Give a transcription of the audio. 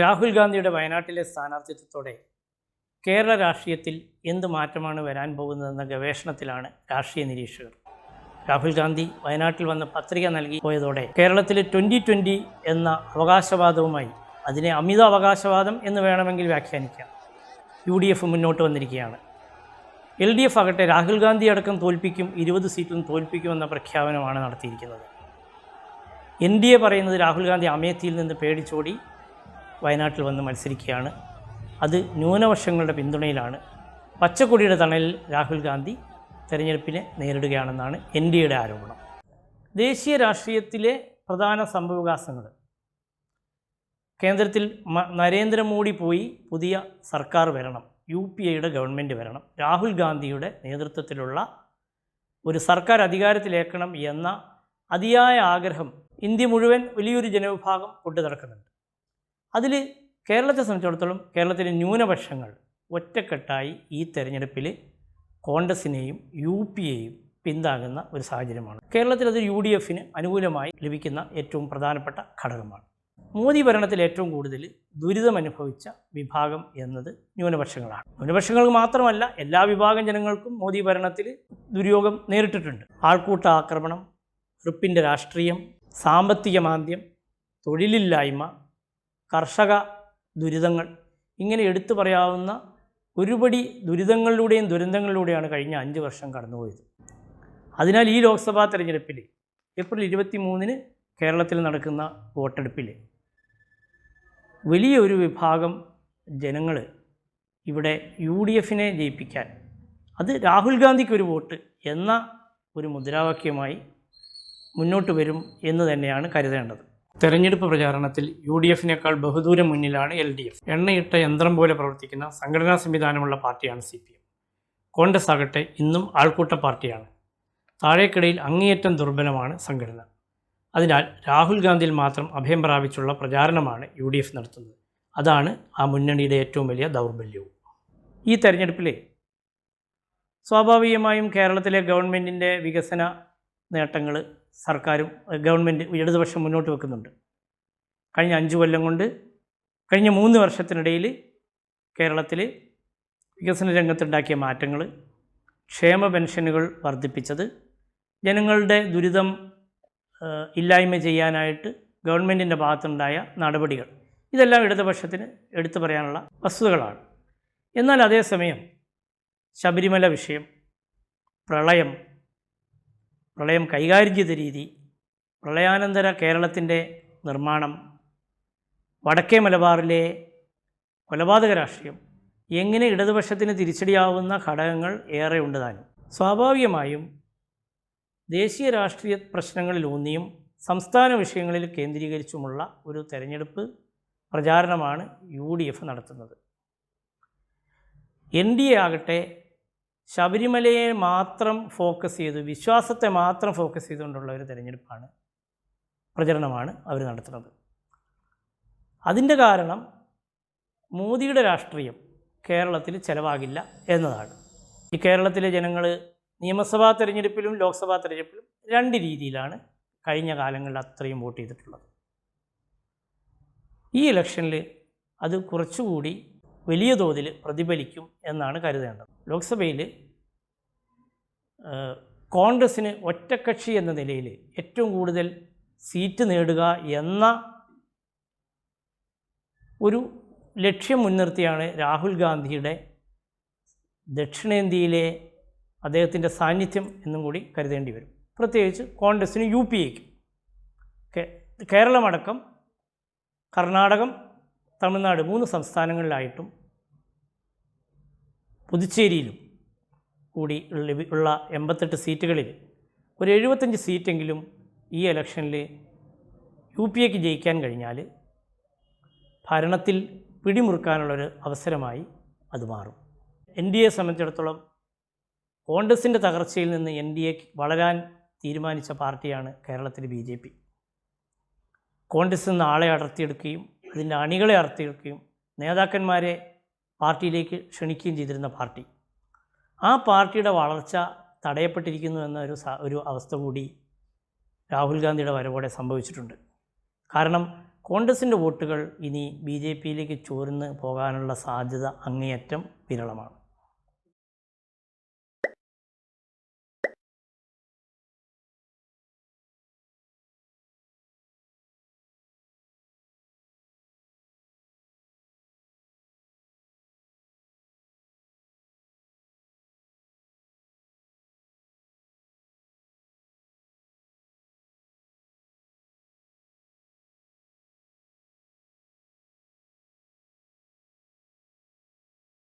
രാഹുൽ ഗാന്ധിയുടെ വയനാട്ടിലെ സ്ഥാനാർത്ഥിത്വത്തോടെ കേരള രാഷ്ട്രീയത്തിൽ എന്ത് മാറ്റമാണ് വരാൻ പോകുന്നതെന്ന ഗവേഷണത്തിലാണ് രാഷ്ട്രീയ നിരീക്ഷകർ. രാഹുൽ ഗാന്ധി വയനാട്ടിൽ വന്ന് പത്രിക നൽകി പോയതോടെ കേരളത്തിലെ ട്വന്റി ട്വന്റി എന്ന അവകാശവാദവുമായി അതിനെ അമിത അവകാശവാദം എന്ന് വേണമെങ്കിൽ വ്യാഖ്യാനിക്കാം. യു ഡി എഫ് മുന്നോട്ട് വന്നിരിക്കുകയാണ്. എൽ ഡി എഫ് ആകട്ടെ രാഹുൽ ഗാന്ധി അടക്കം തോൽപ്പിക്കും ഇരുപത് സീറ്റും തോൽപ്പിക്കുമെന്ന പ്രഖ്യാപനമാണ് നടത്തിയിരിക്കുന്നത്. എൻ ഡി എ പറയുന്നത് രാഹുൽ ഗാന്ധി അമേത്തിയിൽ നിന്ന് പേടിച്ചോടി വയനാട്ടിൽ വന്ന് മത്സരിക്കുകയാണ്. അത് ന്യൂനപക്ഷങ്ങളുടെ പിന്തുണയിലാണ്. പച്ചക്കൊടിയുടെ തണലിൽ രാഹുൽ ഗാന്ധി തെരഞ്ഞെടുപ്പിനെ നേരിടുകയാണെന്നാണ് എൻ ഡി എയുടെ ആരോപണം. ദേശീയ രാഷ്ട്രീയത്തിലെ പ്രധാന സംഭവവികാസങ്ങൾ. കേന്ദ്രത്തിൽ നരേന്ദ്രമോദി പോയി പുതിയ സർക്കാർ വരണം. യു പി എയുടെ ഗവൺമെന്റ് വരണം. രാഹുൽ ഗാന്ധിയുടെ നേതൃത്വത്തിലുള്ള ഒരു സർക്കാർ അധികാരത്തിലേക്കണം എന്ന അതിയായ ആഗ്രഹം ഇന്ത്യ മുഴുവൻ വലിയൊരു ജനവിഭാഗം കൊണ്ടു നടക്കുന്നുണ്ട് അതിൽ കേരളത്തെ സംബന്ധിച്ചിടത്തോളം കേരളത്തിലെ ന്യൂനപക്ഷങ്ങൾ ഒറ്റക്കെട്ടായി ഈ തെരഞ്ഞെടുപ്പിൽ കോൺഗ്രസിനെയും യു പി എയും പിന്താങ്ങുന്ന ഒരു സാഹചര്യമാണ്. കേരളത്തിൽ അത് യു ഡി എഫിന് അനുകൂലമായി ലഭിക്കുന്ന ഏറ്റവും പ്രധാനപ്പെട്ട ഘടകമാണ്. മോദി ഭരണത്തിൽ ഏറ്റവും കൂടുതൽ ദുരിതമനുഭവിച്ച വിഭാഗം എന്നത് ന്യൂനപക്ഷങ്ങളാണ്. ന്യൂനപക്ഷങ്ങൾക്ക് മാത്രമല്ല എല്ലാ വിഭാഗം ജനങ്ങൾക്കും മോദി ഭരണത്തിൽ ദുര്യോഗം നേരിട്ടിട്ടുണ്ട്. ആൾക്കൂട്ട ആക്രമണം വെറുപ്പിന്റെ രാഷ്ട്രീയം സാമ്പത്തിക മാന്ദ്യം തൊഴിലില്ലായ്മ കർഷക ദുരിതങ്ങൾ. ഇങ്ങനെ എടുത്തു പറയാവുന്ന ഒരുപടി ദുരിതങ്ങളിലൂടെയും ദുരന്തങ്ങളിലൂടെയാണ് കഴിഞ്ഞ അഞ്ച് വർഷം കടന്നുപോയത്. അതിനാൽ ഈ ലോക്സഭാ തെരഞ്ഞെടുപ്പിൽ ഏപ്രിൽ ഇരുപത്തി മൂന്നിന് കേരളത്തിൽ നടക്കുന്ന വോട്ടെടുപ്പിൽ വലിയൊരു വിഭാഗം ജനങ്ങൾ ഇവിടെ യു ഡി എഫിനെ ജയിപ്പിക്കാൻ അത് രാഹുൽ ഗാന്ധിക്ക് ഒരു വോട്ട് എന്ന ഒരു മുദ്രാവാക്യമായി മുന്നോട്ട് വരും എന്ന് തന്നെയാണ് കരുതേണ്ടത്. തെരഞ്ഞെടുപ്പ് പ്രചാരണത്തിൽ യു ഡി എഫിനേക്കാൾ ബഹുദൂരം മുന്നിലാണ് എൽ ഡി എഫ് എണ്ണയിട്ട യന്ത്രം പോലെ പ്രവർത്തിക്കുന്ന സംഘടനാ സംവിധാനമുള്ള പാർട്ടിയാണ് സി പി എം കോൺഗ്രസ് ആകട്ടെ ഇന്നും ആൾക്കൂട്ട പാർട്ടിയാണ്. താഴേക്കിടയിൽ അങ്ങേയറ്റം ദുർബലമാണ് സംഘടന. അതിനാൽ രാഹുൽ ഗാന്ധിയിൽ മാത്രം അഭയം പ്രാപിച്ചുള്ള പ്രചാരണമാണ് യു ഡി എഫ് നടത്തുന്നത്. അതാണ് ആ മുന്നണിയുടെ ഏറ്റവും വലിയ ദൗർബല്യവും. ഈ തെരഞ്ഞെടുപ്പിലെ സ്വാഭാവികമായും കേരളത്തിലെ ഗവൺമെന്റിന്റെ വികസന നേട്ടങ്ങൾ സർക്കാരും ഗവൺമെന്റ് ഇടതുപക്ഷം മുന്നോട്ട് വെക്കുന്നുണ്ട്. കഴിഞ്ഞ അഞ്ച് കൊല്ലം കൊണ്ട് കഴിഞ്ഞ മൂന്ന് വർഷത്തിനിടയിൽ കേരളത്തിൽ വികസന രംഗത്തുണ്ടാക്കിയ മാറ്റങ്ങൾ ക്ഷേമ പെൻഷനുകൾ വർദ്ധിപ്പിച്ചത് ജനങ്ങളുടെ ദുരിതം ഇല്ലായ്മ ചെയ്യാനായിട്ട് ഗവൺമെന്റിന്റെ ഭാഗത്തുണ്ടായ നടപടികൾ. ഇതെല്ലാം ഇടതുപക്ഷത്തിന് എടുത്തു പറയാനുള്ള വസ്തുതകളാണ്. എന്നാൽ അതേസമയം ശബരിമല വിഷയം പ്രളയം പ്രളയം കൈകാര്യം ചെയ്ത രീതി പ്രളയാനന്തര കേരളത്തിന്റെ നിർമ്മാണം വടക്കേ മലബാറിലെ കൊലപാതക രാഷ്ട്രീയം എങ്ങനെ ഇടതുപക്ഷത്തിന് തിരിച്ചടിയാവുന്ന ഘടകങ്ങൾ ഏറെ ഉണ്ട് താനും. സ്വാഭാവികമായും ദേശീയ രാഷ്ട്രീയ പ്രശ്നങ്ങളിലൂന്നിയും സംസ്ഥാന വിഷയങ്ങളിൽ കേന്ദ്രീകരിച്ചുമുള്ള ഒരു തെരഞ്ഞെടുപ്പ് പ്രചാരണമാണ് യു ഡി എഫ് നടത്തുന്നത്. എൻ ഡി എ ആകട്ടെ ശബരിമലയെ മാത്രം ഫോക്കസ് ചെയ്ത് വിശ്വാസത്തെ മാത്രം ഫോക്കസ് ചെയ്തുകൊണ്ടുള്ള ഒരു തിരഞ്ഞെടുപ്പാണ് പ്രചരണമാണ് അവർ നടത്തുന്നത്. അതിന്റെ കാരണം മോദിയുടെ രാഷ്ട്രീയം കേരളത്തിൽ ചിലവാകില്ല എന്നതാണ്. ഈ കേരളത്തിലെ ജനങ്ങൾ നിയമസഭാ തിരഞ്ഞെടുപ്പിലും ലോക്സഭാ തിരഞ്ഞെടുപ്പിലും രണ്ട് രീതിയിലാണ് കഴിഞ്ഞ കാലങ്ങളിൽ അത്രയും വോട്ട് ചെയ്തിട്ടുള്ളത്. ഈ ഇലക്ഷനിൽ അത് കുറച്ചുകൂടി വലിയ തോതിൽ പ്രതിഫലിക്കും എന്നാണ് കരുതേണ്ടത്. ലോക്സഭയിൽ കോൺഗ്രസ്സിന് ഒറ്റക്കക്ഷി എന്ന നിലയിൽ ഏറ്റവും കൂടുതൽ സീറ്റ് നേടുക എന്ന ഒരു ലക്ഷ്യം മുൻനിർത്തിയാണ് രാഹുൽ ഗാന്ധിയുടെ ദക്ഷിണേന്ത്യയിലെ അദ്ദേഹത്തിന്റെ സാന്നിധ്യം എന്നും കൂടി കരുതേണ്ടി വരും. പ്രത്യേകിച്ച് കോൺഗ്രസ്സിന് യു പി എക്ക്. കേരളമടക്കം കർണാടകം തമിഴ്നാട് മൂന്ന് സംസ്ഥാനങ്ങളിലായിട്ടും പുതുച്ചേരിയിലും കൂടി ഉള്ള എൺപത്തെട്ട് സീറ്റുകളിൽ ഒരു എഴുപത്തഞ്ച് സീറ്റെങ്കിലും ഈ ഇലക്ഷനിൽ യു പി എക്ക് ജയിക്കാൻ കഴിഞ്ഞാൽ ഭരണത്തിൽ പിടിമുറുക്കാനുള്ളൊരു അവസരമായി അത് മാറും. എൻ ഡി എ സംബന്ധിച്ചിടത്തോളം കോൺഗ്രസിന്റെ തകർച്ചയിൽ നിന്ന് എൻ ഡി എ വളരാൻ തീരുമാനിച്ച പാർട്ടിയാണ് കേരളത്തിലെ ബി ജെ പി. കോൺഗ്രസ് നിന്ന് ആളെ അടർത്തിയെടുക്കുകയും അതിന്റെ അണികളെ അടർത്തിയെടുക്കുകയും നേതാക്കന്മാരെ പാർട്ടിയിലേക്ക് ക്ഷണിക്കുകയും ചെയ്തിരുന്ന പാർട്ടി. ആ പാർട്ടിയുടെ വളർച്ച തടയപ്പെട്ടിരിക്കുന്നു എന്ന ഒരു ഒരു അവസ്ഥ കൂടി രാഹുൽ ഗാന്ധിയുടെ വരവോടെ സംഭവിച്ചിട്ടുണ്ട്. കാരണം കോൺഗ്രസിന്റെ വോട്ടുകൾ ഇനി ബി ജെ പിയിലേക്ക് ചോർന്ന് പോകാനുള്ള സാധ്യത അങ്ങേയറ്റം വിരളമാണ്.